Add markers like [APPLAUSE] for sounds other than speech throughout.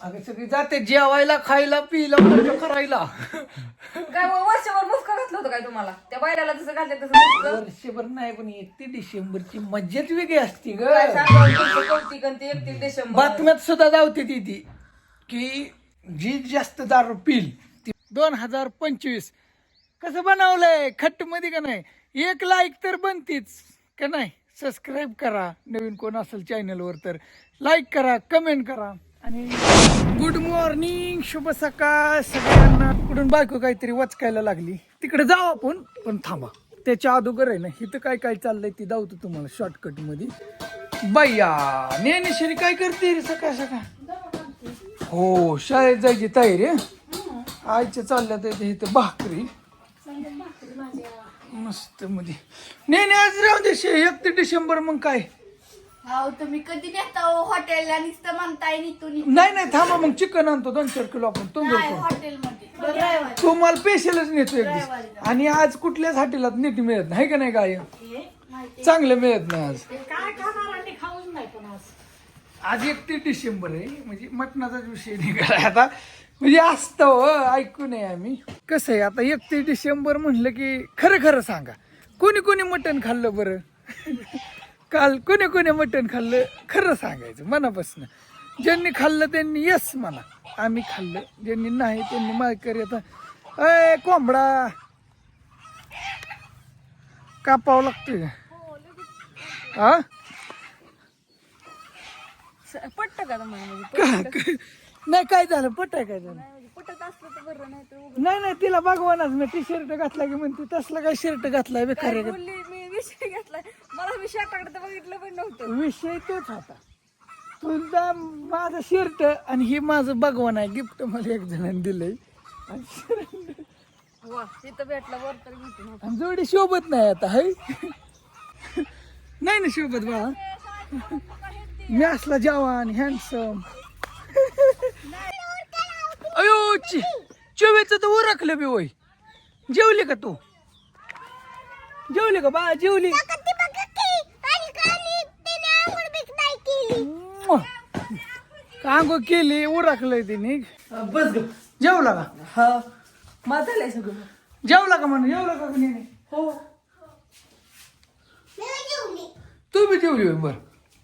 अगं सगळी जाते जेवायला खायला पियला मजा करायला. काय वर्षभर मुसका घातलं होतं काय तुम्हाला? त्या बैलाला जसं घालते तसं मुसकं? वर्षभर नाही पण एकतीस डिसेंबरची मज्जाच वेगळी असती ग. काय सांगावं? तुमचं कौतिक आणि ते एकतीस डिसेंबर. बातम्यात सुद्धा जावते ती ती की जी जास्त दारू पिल ती दोन हजार पंचवीस. कसं बनवलंय? खट्टमध्ये का नाही? एक लाईक तर बनतीच. का नाही? सबस्क्राईब करा. नवीन कोण असेल चॅनलवर तर लाईक करा कमेंट करा. आणि गुड मॉर्निंग शुभ सकाळ. सगळ्यांना कुठून बायको काहीतरी वचकायला लागली. तिकडे जाऊ आपण पण थांबा. त्याच्या अगोदर आहे ना इथं काय काय चाललंय ते दावतो तुम्हाला शॉर्टकटमध्ये बाया नेनेश्वरी काय करते रे सकाळ सकाळ? हो शाळेत जायची तयारी आईच्या चालल्या तर इथं भाकरी. मस्त मध्ये. नाही नाही आज राहू दे शे- एकतीस डिसेंबर मग काय? तुम्ही कधी नेता हो हॉटेलला नुसतं म्हणताय नितून नाही नाही थांबा मग चिकन आणतो दोन चार किलो आपण. तो नाही हॉटेलमध्ये. तो मला पेशलच नेतो एक दिवस. आणि आज कुठल्याच हॉटेलात नीट मिळत नाही का नाही काय चांगलं मिळत नाही आज. आज. एकतीस डिसेंबर आहे म्हणजे मटणाचाच विषय निघाला आता. म्हणजे असतं हो, ऐकू नये आम्ही. कसं आहे आता एकतीस डिसेंबर म्हणलं की खरं खरं सांगा. कोणी कोणी मटण खाल्लं बरं? काल कोणी कोणी मटण खाल्लं खरं सांगायचं मनापासून. ज्यांनी खाल्लं त्यांनी यस म्हणा. आम्ही खाल्लं ज्यांनी नाही त्यांनी माळकरी आता. अय कोंबडा. कापावं लागतोय. का हा तुम्हाला म्हणजे? का- नाही काय झालं? पटाय काय झालं? म्हणजे नाही. नाही नाही तिला भगवानच मी टी शर्ट घातला की म्हणते तसला काय शर्ट घातलाय बेकार विषय घेतलाय. मला शाटाकडे तर बघितलं पण नव्हतं. विषय तोच होता. तुझा माझं शर्ट आणि हे माझं भगवान आहे. गिफ्ट मला एक जणांनी दिलंय. आणि shirt- वा तिथं भेटला वर तरी म्हणते ना. आणि जोडी शोभत नाही आता हाय? नाही ना शोभत बा मी असला जवान हँडसम अयो चोवेच तर उरकलं बी होय. जेवली का तू? जेवली का बा? जेवली. कांगो केली उरकलंय तिने. बस ग. जेवला का? हा. माझं सगळं. जेवला का म्हणून जेवला का की नाही हो तू बी जेवली बर.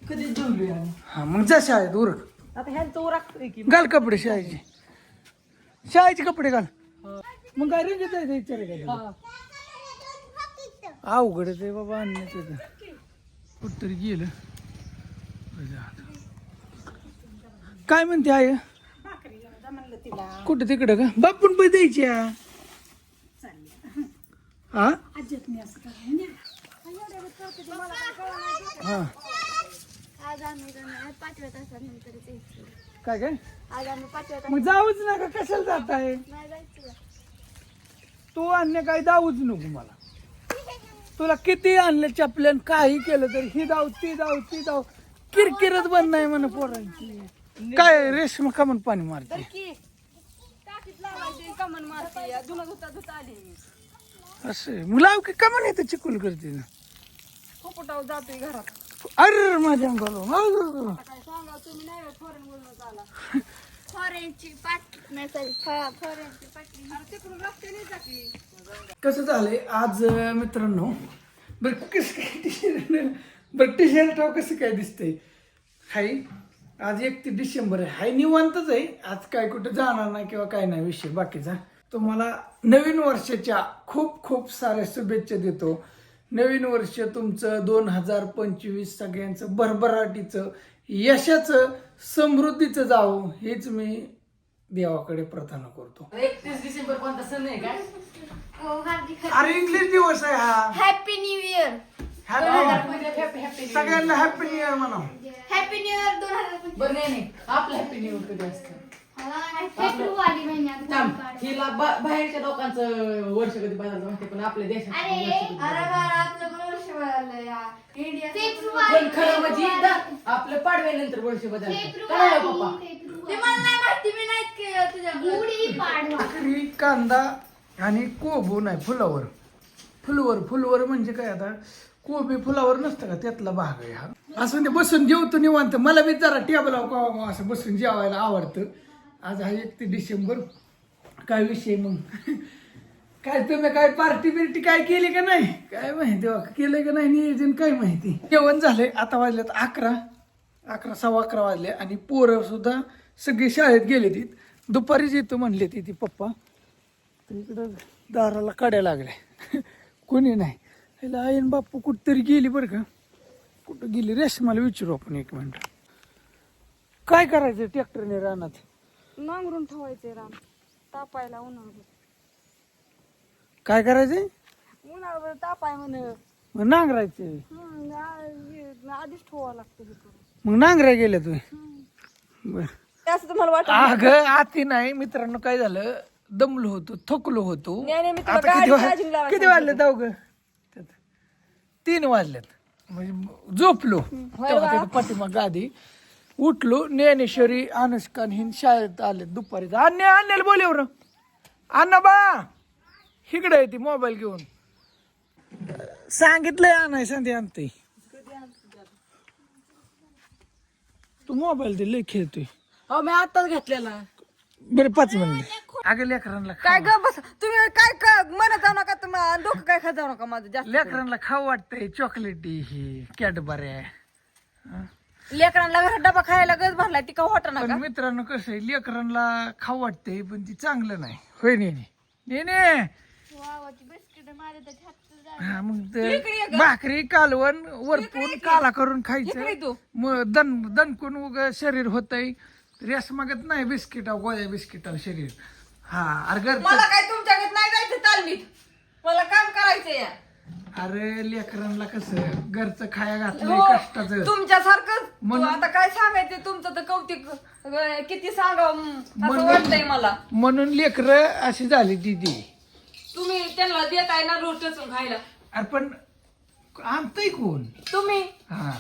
कधी जेवली हा मग जा शाळेत उरक. आता ह्यांचं उरकतंय की. घाल कपडे शाळेचे. शाळेचे कपडे घाल. मग काय जायचं विचार काय अवघडच आहे बाबा आणण्याचं तर कुठतरी गेलं. काय म्हणते आहे कुठं तिकडं का? बापून पण द्यायच्या हा? हा. आज आम्ही पाचव्या. काय काय? आज आम्ही पाचव्या तास मग जाऊच नका. कशाला जात आहे तू आणणे काही जाऊच नको मला. तुला किती आणलं चपल्यान काही केलं तर? ही जाऊ ती जाऊ ती जाऊ. किरकिरच बंद नाही म्हणा पोरांची. काय रेशमा का म्हणून पाणी मारते. कमन असं मग लाव की का म्हणे येतं चिकुल करते ना. जातोय घरात. अरे माझ्या अंगाला [LAUGHS] फॉरेनची नाही सॉरी पाटली. कसं झालंय? आज अं, मित्रांनो बरं कसं काय टी शर्ट बरं टी शर्ट कसं काय दिसतंय? हाय आज एकतीस डिसेंबर आहे. हाय निवांतच आहे. आज काय कुठं जाणार नाही किंवा काय नाही विषय. बाकीचा तुम्हाला नवीन वर्षाच्या खूप खूप साऱ्या शुभेच्छा देतो. नवीन वर्ष तुमचं दोन हजार पंचवीस सगळ्यांचं भरभराटीचं यशाचं समृद्धीचं जावं हेच मी देवाकडे प्रार्थना करतो. एकतीस डिसेंबर कोणता सण आहे काय? हो हार्दिक अरे इंग्लिश दिवस आहे हा. हॅपी न्यू इयर सगळ्यांना हॅपी न्यू इयर म्हणा. हॅपी न्यू इयर दोन हजार पंचवीस बरं नाही नाही. आपलं हॅपी न्यू कधी असतं? थांब. हिला बा- बाहेरच्या लोकांचं वर्ष कधी बदललं माहिती पण आपल्या देशात अरे अरे. बाळा, आपलं पण वर्ष बदललं या. इंडिया पण खरं म्हणजे दा- आपलं पाडव्यानंतर वर्ष बदललं काय हो पप्पा? ते मला नाही माहिती मी नाहीच केलं तुझ्या गुढी पाडवा. भाकरी कांदा आणि कोबू नाही फुलावर. फुलवर फुलवर म्हणजे काय आता? कोबी फुलावर नसतं का? त्यातला भाग आहे हा. असं ते बसून जेवतो निवांत. मला बी जरा टेबलावर का असं बसून जेवायला आवडतं. आज हा एक ते डिसेंबर. काय विषय मग? काय तुम्ही काय पार्टी बिर्टी काय केली का नाही? काय माहिती बा केलं का नाही नियोजन काय माहिती? जेवण झालंय आता वाजल्यात अकरा. अकरा सव्वा अकरा वाजले आणि पोरं सुद्धा सगळी शाळेत गेले ती दुपारीच येतो म्हणले ती ती पप्पा. तर इकडं दाराला कड्या लागल्या. कोणी नाही. ह्याला आईन बाप्पू कुठंतरी गेली बरं का. कुठं गेली? रेशमाला विचारू आपण एक मिनटं. काय करायचं ट्रॅक्टरने रानात? नांगरून ठेवायचे राम तापायला उन्हाळ्यात. काय करायचंय उन्हाळ्यावर तापाय म्हण. मग नांगरायचं. हं, आ- आधीच ठेवावं लागतं हे करून. मग नांगराय गेल्या तुम्ही. बर. ते असं तुम्हाला वाटत अगं आती नाही. मित्रांनो काय झालं? दमलो होतो थकलो होतो. नाही, नाही, मी तुला आता किती गाडी वा- charging लावायला किती वाजले जाऊ ग तीन वाजलेत. म्हणजे झोपलो. तेव्हा पाठीमाग गादी उठलो ज्ञानेश्वरी अनुष्का आणि हिन शाळेत आले. दुपारी अन्य आणलेलं बोलव अण्णा बा इकडे आहे ती मोबाईल घेऊन. सांगितलंय आणाय संधी आणते. तू मोबाईल दे लय खेळतोय. अहो मी आताच घेतलेला. बरं पाच मिनिट. अगं लेकरांना काय ग बस. तुम्ही काय क- म्हणत जाऊ नका तुम्हाला डोकं काय खात जाऊ नका माझं जास्त. लेकरांना खाऊ वाटतंय चॉकलेटी ही कॅडबऱ्या लेकरांना घरात डबा खायला गज भरलाय ती का पण नका मित्रांनो कसं आहे लेकरांना खाऊ वाटतंय पण ती चांगलं नाही. होय नेने. नेने. हा मग ते भाकरी कालवण वरपून काला करून इकडे खायचं तू. मग दन दणकून उग शरीर होतंय. रेस मागत नाही बिस्किटा गोळ्या बिस्किटा शरीर. हा अरे घरचं मला काय तुमच्याकडे नाही जायचं तालमीत? मला काम करायचं या अरे लेकरांना कसं घरचं खाया घातलंय हो, कष्टाचं. तुमच्यासारखं? म्हणून- आता काय सांगायचं तुमचं तर कौतिक अं, किती सांगावं? हं, असं म्हणून- वाटतंय मला. म्हणून लेकरं अशी झाली दिदी. तुम्ही त्यांना देताय ना रोज टचून खायला? अरे पण आणतंय कोण? तुम्ही? हा.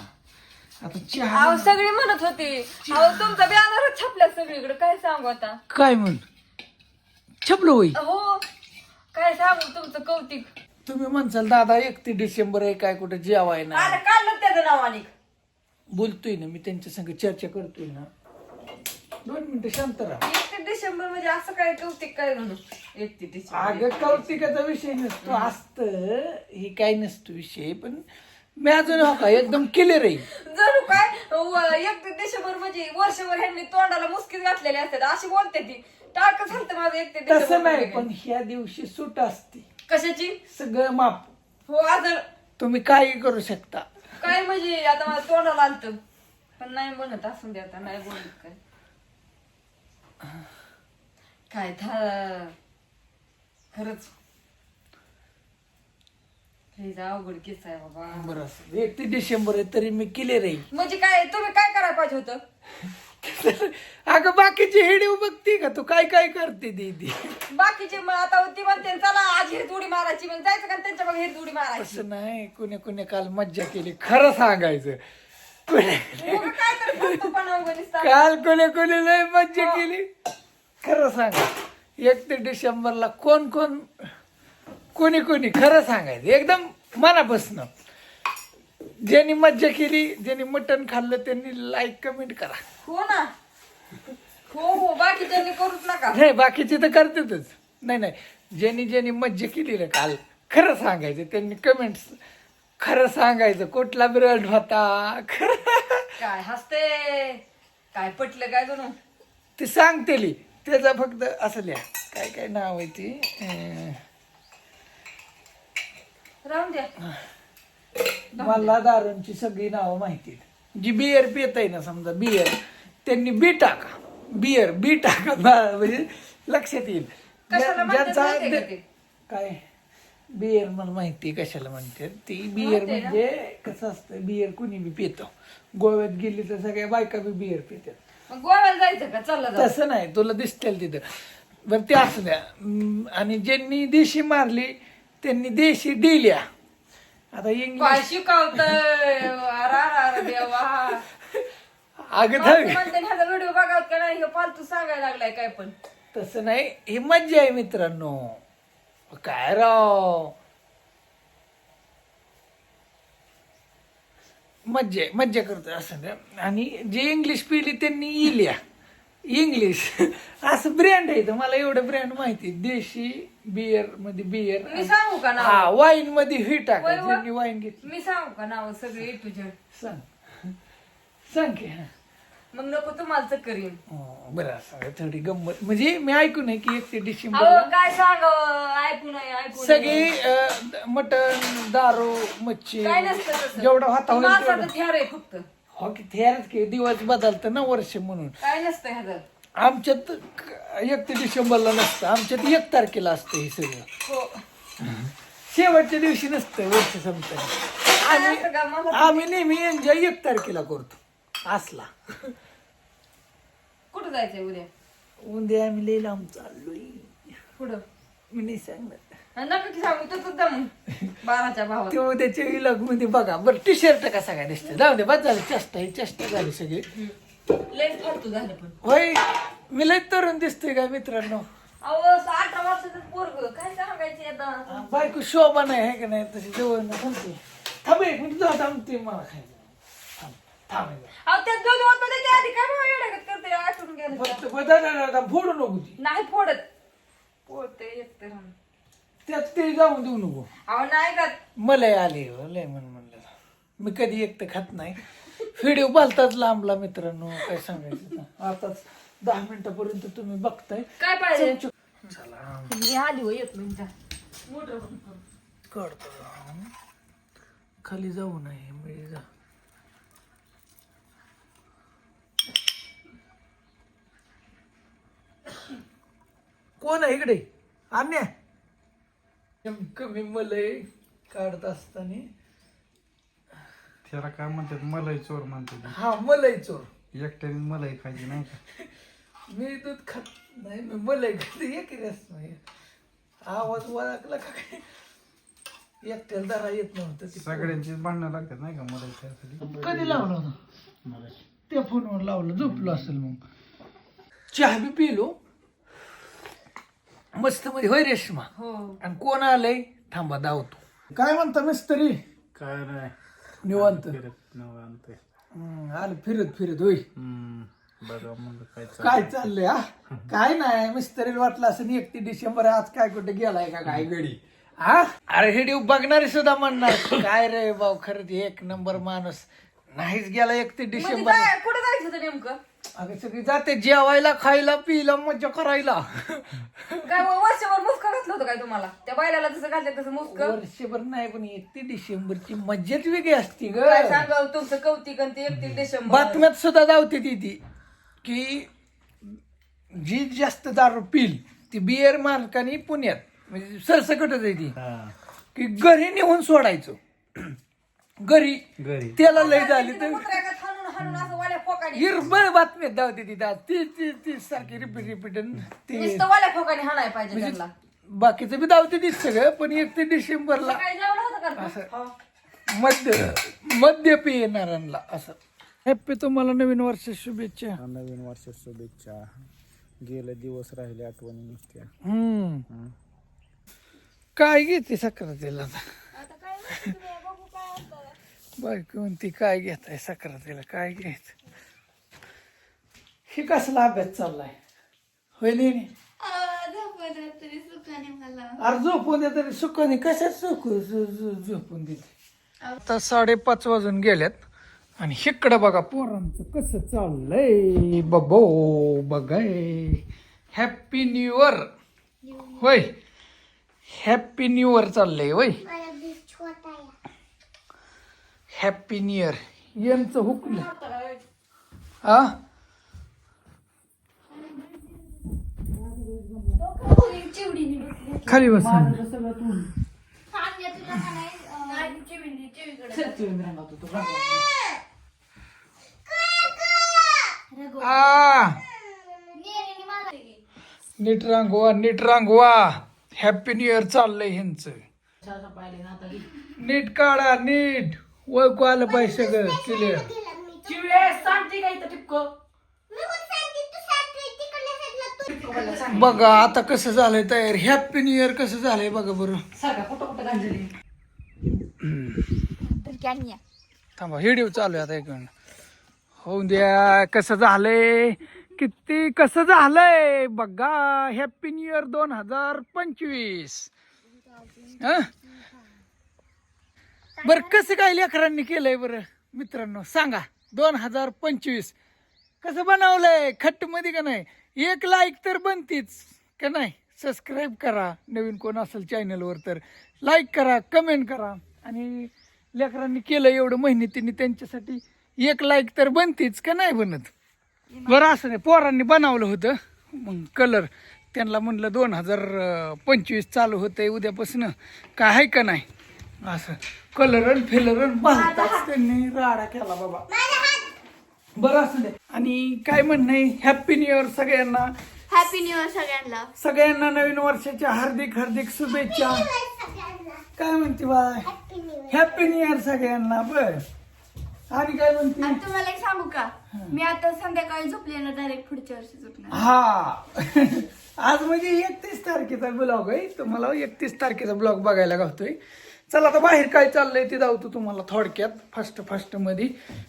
आता चहा सगळी म्हणत होती. अहो तुमचा बॅनरच छापल्या सगळीकडे. काय सांगू आता? काय म्हण? छपलो होई हो. काय सांगू तुमचं कौतिक? तुम्ही म्हणसाल दादा एकतीस डिसेंबर आहे काय कुठे जेवाय ना आता काढलं त्याचं नावाने बोलतोय ना मी त्यांच्या संग चर्चा करतोय ना. दोन मिनिटं शांत राहा. एकतीस डिसेंबर म्हणजे असं काय कौतिक काय म्हणू एकतीस डिसेंबर अगं कौतिकाचा विषय नसतो असत हे काय नसतो विषय पण मी अजून हो का एकदम क्लिअर आहे. जणू काय व- एकतीस डिसेंबर म्हणजे वर्षभर ह्यांनी तोंडाला मुस्कीच घातलेली असतात अशी बोलते ती. टाकच झालं माझं एकतीस तसं डिसेंबर नाही. पण ह्या दिवशी सूट असते. कशाची? सगळं माप हो आता तुम्ही काही करू शकता. काय म्हणजे आता माझं तोंडाला आलत. पण नाही म्हणत असून दे आता नाही बोलत काय. काय था खरंच. हे जा अवघड किस्सा आहे बाबा. बरं एकतीस डिसेंबर आहे तरी मी क्लिअर आहे. म्हणजे काय तुम्ही काय करायला पाहिजे होतं? [LAUGHS] अगं बाकीची हेडी बघती का? तू काय काय करते दीदी? बाकीचे मग आता ती म्हणते चला आज हिरत उडी मारायची. मग जायचं का त्यांच्या मग हिरत उडी मारायची? असं नाही. कुणी कुणी काल मज्जा केली. खरं सांगायचं. कुणी- उगा काय तर. काल कोणी कोणी लय मज्जा केली. खरं सांगा. एकतीस डिसेंबरला कोण कोण कोणी कोणी खरं सांगायचं. एकदम मनापासनं. ज्यांनी मज्जा केली ज्यांनी मटण खाल्लं त्यांनी लाईक कमेंट करा. हो ना. हो हो बाकीच्यांनी करूच नका. नाही बाकीचे तर करतातच. नाही नाही. ज्यांनी ज्यांनी मज्जा केली ना काल खरं सांगायचं त्यांनी कमेंट्स खरं सांगायचं. कुठला ब्रड होता? खरं. काय हसते? काय पटलं काय जणू ते सांगतेली. त्याचा फक्त असं लिहा. काय काय नाव आहे ती? अं, राहून द्या. मला दारूंची सगळी नावं माहिती आहेत. जी बियर पित आहे ना समजा बियर त्यांनी बी टाका. बियर बी टाका. म्हणजे लक्षात येईल. कशाला ज्या- म्हणतात ज्यांचा माहितीये का ते? काय? बियर मला माहिती आहे कशाला म्हणतात. ती बियर? म्हणजे कसं असतं बियर कुणी बी पितो. गोव्यात गेली तर सगळ्या बायका बी बियर पितात. मग गोव्याला जायचं का? चला जाऊ. तसं नाही. तुला दिसतील तिथं. बरं ते असू द्या. आणि ज्यांनी देशी मारली त्यांनी देशी दिल्या. आता इंग्लिश देवा. अगं ना, ह्याचा व्हिडिओ बघावत का नाही हे फालतू सांगायला लागलाय काय पण तसं नाही ही मज्जा आहे मित्रांनो काय राव मज्जा आहे, मज्जा करतो असं नाही. आणि जे इंग्लिश पिली त्यांनी इल्या इंग्लिश असं ब्रँड आहे इथं. मला एवढं ब्रँड माहिती आहे. देशी बियरमध्ये बियर मी सांगू का नाव हा वाईन मध्ये ही टाका वय, वय. ज्यांनी वाईन घेतली मी सांगू का नाव सगळे झेड सांग सांग की हा. मग नको तुम्हाला चक्कर येईन हो, बरं असं थोडी गंमत. म्हणजे मी ऐकून आहे की एक ते अहो डिसेंबर काय सांगावं ऐकू नाही ऐकू सगळी अं, मटण दारू मच्छी काय नसतं तसं. जेवढा होता होईल माझा तेवढं तर थेर आहे फक्त. हो की थेरच की दिवस बदलतं ना वर्ष म्हणून. काय नसतं ह्याच्यात आमच्यात क- एक ते डिसेंबरला नसतं आमच्यात एक तारखेला असतं हे सगळं. हो. शेवटच्या दिवशी नसतं वर्ष संपताना काय असतं का? मला आम्ही नेहमी एन्जॉय एक तारखेला करतो. असला. [LAUGHS] कुठं जायचंय उद्या? उद्या आम्ही लई लांब चाललोय. पुढं मी नाही सांगणार. नका की सांगू मग. बाराच्या भावात. ते उद्याच्या विलॉगमध्ये बघा बरं टी शर्ट कसा काय दिसते जाऊ दे बस झालं चेष्टा ही चेष्टा झाली सगळी. फालतू झालं पण. होय मी लई तरुण दिसतोय का मित्रांनो? अहो अठरा वर्षाचं पोरग. काय सांगायचे आता? बायको शोभा नाही आहे का नाही? तशी जवळ ना थांबते. थांब एक मिनिट जाऊ थांबते मला खायचं थांब थांब. एक मिनिट. अहो त्या दोन होतं त्याच्या आधी काय भाऊ एवढं करते आठवून गेलं फक्त बदल फोडू नको ती. नाही फोडत. तर त्यात ते जाऊन देऊ नको. अहो नाही का मला आले लय म्हण म्हणलं. मी कधी एक तर खात नाही. व्हिडिओ बालताच लांबला मित्रांनो काय सांगायचं आता. आताच दहा मिनिटापर्यंत तुम्ही बघताय. काय पाहिजे? चला. मी आली हो एक मिनिट. मोटर काढतो खाली जाऊ नये मी जा कोण आहे इकडे? अन्य. नेमकं मी मलय काढत असताना त्याला काय म्हणतात? मलाई चोर म्हणतात. हा मलई चोर. एकट्याने मलाई खायची नाही का? मी दूध खात नाही मी मलई खाते एक रस नाही. आवाज ओळखला का काय? एकट्याला दरा येत नव्हतं ते सगळ्यांचीच भांडणं लागतात नाही का मलाई खायसाठी? कधी लावलं होतं? त्या फोनवर लावलं झोपलो असेल मग. चहा बी पिलो. मस्त मध्ये. होय रेश्मा? हो. आणि कोण आलंय? थांबा धावतो. काय म्हणता मिस्तरी? काय नाही. निवांत. फिरत निवांत. हम्म, आलं फिरत फिरत होय. हम्म बघा म्हणलं काय चाललंय. काय चाललंय हा? काय नाही मिस्तरीला वाटलं असं एकटी डिसेंबर आज काय कुठे गेलाय का काय गडी हा? अरे हे बघणारे सुद्धा म्हणणार काय रे भाऊ खरंच एक नंबर माणूस नाहीच गेला एकटी म्हणजे डिसेंबर कुठं जायचं होतं नेमकं? अगं सगळी जाते जेवायला खायला पियला मज्जा करायला. काय व- वर्षभर मुस्क घातलं होतं काय तुम्हाला? त्या बैलाला जसं घालतात तसं मुस्क वर्षभर नाही पण एकटी डिसेंबरची मज्जाच वेगळी असती ग. काय सांगावं तुमचं कौतिक आणि ते एकतीस डिसेंबर. बातम्यात सुद्धा धावते ती ती की जी जास्त दारू पिल ती बियर मालकानी पुण्यात म्हणजे सरसकटच आहे ती. हा. की घरी नेऊन सोडायचं. घरी. घरी. त्याला लय झाली तर हिरबळ बातम्यात धावते ती दा- ती ती ती सारखी रिपीट रिपीट ती. नुसतं वाल्या फोकाने हाणाय पाहिजे त्यांना. बाकीचं बी धावते तीच सगळं पण एक ते डिसेंबरला काय जेवलं होतं का? असं. मध्य मध्य पिणाऱ्यांना असं. हॅप्पी तुम्हाला नवीन वर्ष शुभेच्छा. नवीन वर्ष शुभेच्छा. गेले दिवस राहिले आठवणी नुसत्या. हम्म. काय घेते सक्रातीला बायको म्हणती काय घेत आहे सक्रातीला? काय घ्यायचं? हे कसला अभ्यास चाललाय? होय नाही तरी सुखाने मला. अरे झोपून दे तरी सुखाने. कशात सुखू? झोपून देते आता साडेपाच वाजून गेल्यात आणि इकडं बघा पोरांचं कसं चाललंय. बबो बघाय. हॅप्पी न्यू इयर होय. हॅप्पी न्यू इयर चाललंय होय. हॅप्पी न्यू इयर यांचं हुकलं. हा खाली बस. नीट रांगवा नीट रांगवा. हॅपी न्यू इयर चाललंय ह्यांच. नीट काढा नीट. ओळखू आलं पाहिजे सगळं क्लिअर बघा आता कसं झालंय तयार. हॅप्पी न्यू इयर कसं झालंय बघा बरं. थांबा व्हिडिओ चालू आहे आता एक मिनिट. होऊ द्या कसं झालंय? किती कसं झालंय? बघा हॅपी न्यू इयर दोन हजार पंचवीस. हं? बरं कसं काय लेकरांनी केलंय बरं? मित्रांनो सांगा. दोन हजार पंचवीस. कसं बनवलंय? खट्टमध्ये का नाही? एक लाईक तर बनतीच. का नाही? सबस्क्राईब करा. नवीन कोण असेल चॅनलवर तर लाईक करा कमेंट करा. आणि लेकरांनी केलं एवढं मेहनतीने त्यांच्यासाठी एक लाईक तर बनतीच का नाही बनत? बरं असं नाही पोरांनी बनवलं होतं. मग कलर त्यांना म्हणलं दोन हजार पंचवीस चालू होतंय उद्यापासून. काय आहे का नाही? असं. कलर फिलर बांधताच त्यांनी राडा केला बाबा. बरं असं दे. आणि काय म्हणणं आहे? हॅपी न्यू इयर सगळ्यांना. हॅपी न्यू इयर सगळ्यांना. सगळ्यांना नवीन वर्षाच्या हार्दिक हार्दिक शुभेच्छा. काय म्हणते बाय हॅपी न्यू इयर सगळ्यांना बर. आणि काय म्हणते? आणि तुम्हाला एक सांगू का? मी आता संध्याकाळी झोपले ना डायरेक्ट पुढच्या वर्षी झोपणार. हा. [LAUGHS] आज म्हणजे एकतीस तारखेचा ब्लॉग आहे. तुम्हाला एकतीस तारखेचा ब्लॉग बघायला गावतोय. चला आता बाहेर काय चाललंय ते दावतो तुम्हाला थोडक्यात फास्ट फास्टमध्ये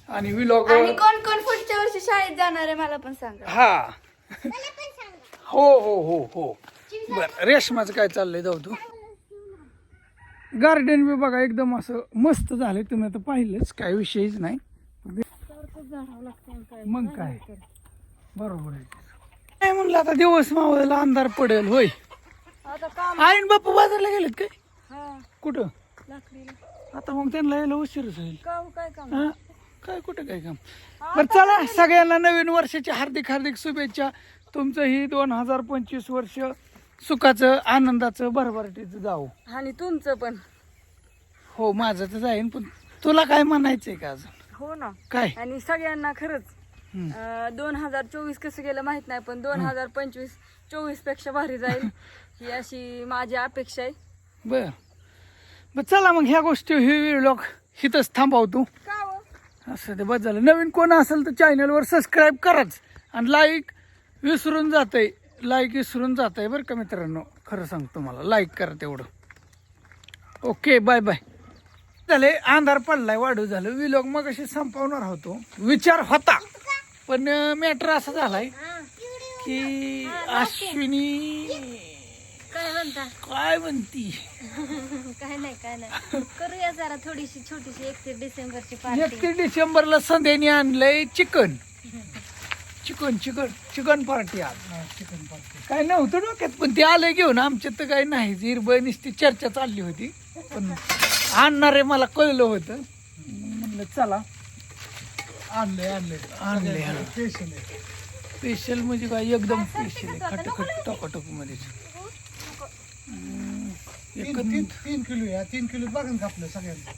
आणि विलॉग आणि कोण कोण पुढच्या वर्षी शाळेत जाणार आहे मला पण सांगा. हा. हो हो हो हो. बर रेशमाचं काय चाललंय दावतो? गार्डन बी बघा एकदम असं मस्त झालंय. तुम्ही आता पाहिलंच काय विषयच नाही. मग काय? बरोबर आहे. काय म्हणलं आता दिवस मावळला अंधार पडेल होय. आईन बाप्पा बाजारला गेलेत काय? कुठं? आता मग त्यांना यायला उशीरच होईल. हा? काय कुठं काय काम? बरं चला सगळ्यांना नवीन वर्षाच्या हार्दिक हार्दिक शुभेच्छा. तुमचं ही दोन हजार पंचवीस वर्ष सुखाचं आनंदाचं भरभराटीचं जाऊ आणि तुमचं पण. हो माझं तर जाईन पण तुला काय म्हणायचंय का अजून? हो ना. काय? आणि सगळ्यांना खरंच हम्म. दोन हजार चोवीस कसं गेलं माहीत नाही पण दोन हजार पंचवीस चोवीसपेक्षा भारी जाईल. [LAUGHS] ही अशी माझी अपेक्षा आहे. बर. बर चला मग ह्या गोष्टी हे लोक हिथंच थांबवतो हो? असं ते बस झालं. नवीन कोण असेल तर चॅनलवर सबस्क्राईब कराच. आणि लाईक विसरून जातंय. लाईक विसरून जात आहे बरं का मित्रांनो. खरं सांगतो मला लाईक करा तेवढं. ओके बाय बाय झाले अंधार पडलाय वाढू झालं. विलोग मग अशी संपवणार होतो. विचार होता. पण मॅटर असा झालाय की अश्विनी म्हणता काय म्हणती? [LAUGHS] काय नाही काय नाही. करूया जरा थोडीशी छोटीशी एकतीस डिसेंबरची पार्टी. एकतीस डिसेंबरला संध्यानी आणलंय chicken. Chicken chicken chicken party आज. Chicken party. काय नव्हतं डोक्यात पण ते आलंय घेऊन. आमच्यात तर काही नाही. हिरबळ नुसती चर्चा चालली होती. पण आणणारे मला कळलं होतं. म्हणलं चला. आणलंय आणलंय. आणलंय स्पेशल स्पेशल म्हणजे काय एकदम स्पेशल आहे. खटखट टोकाटोकमध्ये तीन तीन किलो या. तीन किलो बघा कापलं सगळ्यांना.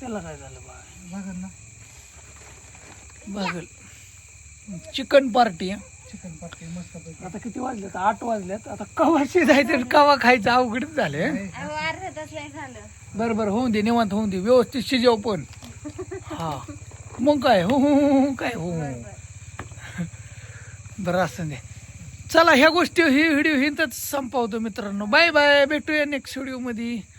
त्याला काय झालं बा? बघा ना. बघल. चिकन पार्टी हं. चिकन पार्टी मस्त पैकी आता किती वाजलेत? आठ वाजल्यात आता कवा शिजायचं आणि कवा खायचं? अवघडच झाले अहो, अर्धा तास नाही झालं. बरं बरं होऊन दे निवांत होऊन दे. व्यवस्थित शिजव पण. हा. मग काय? हो हो हो, हो काय? हो. हो. बरं असं दे. चला ह्या गोष्टी ही व्हिडिओ ही संपवतो मित्रांनो. Bye bye. भेटूया नेक्स्ट व्हिडिओमध्ये